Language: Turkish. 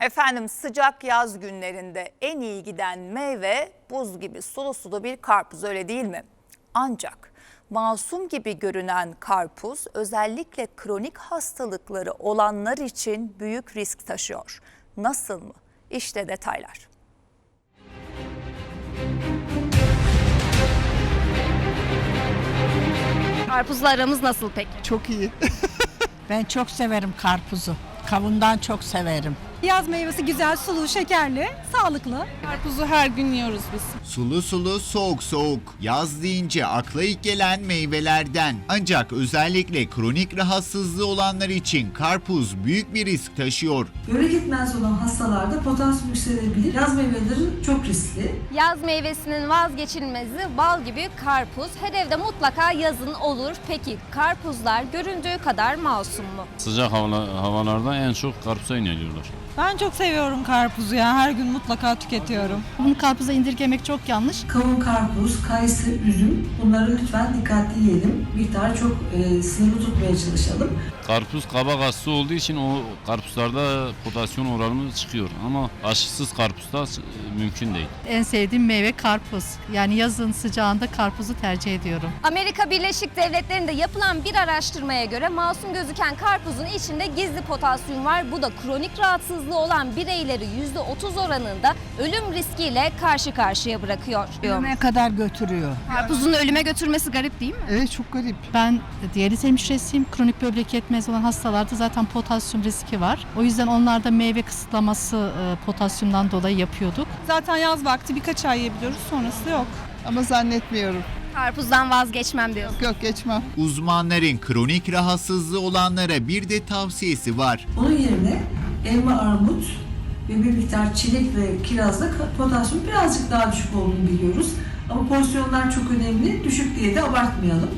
Efendim sıcak yaz günlerinde en iyi giden meyve buz gibi sulu sulu bir karpuz öyle değil mi? Ancak masum gibi görünen karpuz özellikle kronik hastalıkları olanlar için büyük risk taşıyor. Nasıl mı? İşte detaylar. Karpuzla aramız nasıl peki? Çok iyi. ben çok severim karpuzu. Kavundan çok severim. Yaz meyvesi güzel, sulu, şekerli, sağlıklı. Karpuzu her gün yiyoruz biz. Sulu sulu soğuk soğuk. Yaz deyince akla ilk gelen meyvelerden. Ancak özellikle kronik rahatsızlığı olanlar için karpuz büyük bir risk taşıyor. Börek yetmez olan hastalarda potasyum yükselebilir. Yaz meyveleri çok riskli. Yaz meyvesinin vazgeçilmezi bal gibi karpuz. Her evde mutlaka yazın olur. Peki karpuzlar göründüğü kadar masum mu? Sıcak havalar, havalarda en çok karpuza yöneliyorlar. Ben çok seviyorum karpuzu ya. Her gün mutlaka tüketiyorum. Bunu karpuza indirgemek çok yanlış. Kavun, karpuz, kayısı, üzüm bunları lütfen dikkatli yiyelim. Miktarı çok e, sınırlı tutmaya çalışalım. Karpuz kabak aslı olduğu için o karpuzlarda potasyum oranı çıkıyor. Ama aşısız karpuzda e, mümkün değil. En sevdiğim meyve karpuz. Yani yazın sıcağında karpuzu tercih ediyorum. Amerika Birleşik Devletleri'nde yapılan bir araştırmaya göre masum gözüken karpuzun içinde gizli potasyum var. Bu da kronik rahatsızlığı olan bireyleri %30 oranında ölüm riskiyle karşı karşıya bırakıyor. Ne kadar götürüyor. Karpuzun ölüme götürmesi garip değil mi? Evet çok garip. Ben diyaliz hemşiresiyim. Kronik böbrek yetmez olan hastalarda zaten potasyum riski var. O yüzden onlarda meyve kısıtlaması e, potasyumdan dolayı yapıyorduk. Zaten yaz vakti birkaç ay yiyebiliyoruz sonrası yok. Ama zannetmiyorum. Karpuzdan vazgeçmem diyorsun. Yok geçmem. Uzmanların kronik rahatsızlığı olanlara bir de tavsiyesi var. Onun yerine elma, armut ve bir miktar çilek ve kirazda potasyum birazcık daha düşük olduğunu biliyoruz. Ama porsiyonlar çok önemli. Düşük diye de abartmayalım.